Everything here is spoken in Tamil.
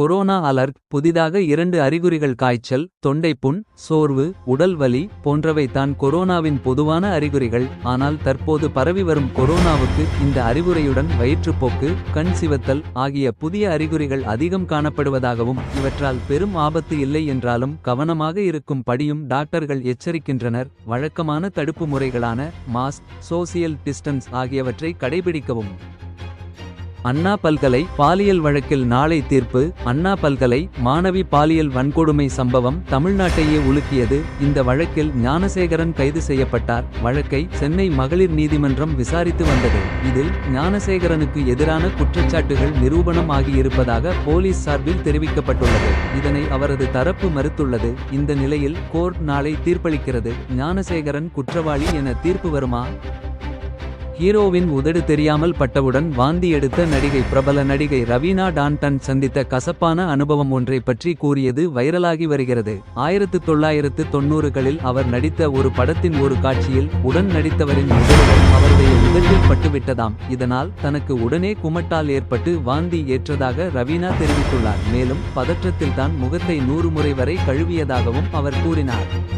கொரோனா அலர்ட் புதிதாக இரண்டு அறிகுறிகள் காய்ச்சல் தொண்டைப்புண் சோர்வு உடல் வலி போன்றவை தான் கொரோனாவின் பொதுவான அறிகுறிகள். ஆனால் தற்போது பரவி வரும் கொரோனாவுக்கு இந்த அறிகுறியுடன் வயிற்றுப்போக்கு கண் சிவத்தல் ஆகிய புதிய அறிகுறிகள் அதிகம் காணப்படுவதாகவும் இவற்றால் பெரும் ஆபத்து இல்லை என்றாலும் கவனமாக இருக்கும் படியும் டாக்டர்கள் எச்சரிக்கின்றனர். வழக்கமான தடுப்பு முறைகளான மாஸ்க் சோசியல் டிஸ்டன்ஸ் ஆகியவற்றை கடைபிடிக்கவும். அண்ணா பல்கலை பாலியல் வழக்கில் நாளை தீர்ப்பு. அண்ணா பல்கலை மாணவி பாலியல் வன்கொடுமை சம்பவம் தமிழ்நாட்டையே உலுக்கியது. இந்த வழக்கில் ஞானசேகரன் கைது செய்யப்பட்டார். வழக்கை சென்னை மகளிர் நீதிமன்றம் விசாரித்து வந்தது. இதில் ஞானசேகரனுக்கு எதிரான குற்றச்சாட்டுகள் நிரூபணம் ஆகியிருப்பதாக போலீஸ் சார்பில் தெரிவிக்கப்பட்டுள்ளது. இதனை அவரது தரப்பு மறுத்துள்ளது. இந்த நிலையில் கோர்ட் நாளை தீர்ப்பளிக்கிறது. ஞானசேகரன் குற்றவாளி என தீர்ப்பு வருமா? ஹீரோவின் உதடு தெரியாமல் பட்டவுடன் வாந்தி எடுத்த நடிகை பிரபல நடிகை ரவீனா டான்டன் சந்தித்த கசப்பான அனுபவம் ஒன்றை பற்றி கூறியது வைரலாகி வருகிறது. ஆயிரத்து தொள்ளாயிரத்து தொண்ணூறுகளில் அவர் நடித்த ஒரு படத்தின் ஒரு காட்சியில் உடன் நடித்தவரின் உதடுகள் அவருடைய உதட்டில் பட்டுவிட்டதாம். இதனால் தனக்கு உடனே குமட்டால் ஏற்பட்டு வாந்தி ஏற்றதாக ரவீனா தெரிவித்துள்ளார். மேலும் பதற்றத்தில் தான் முகத்தை நூறு முறை வரை கழுவியதாகவும் அவர் கூறினார்.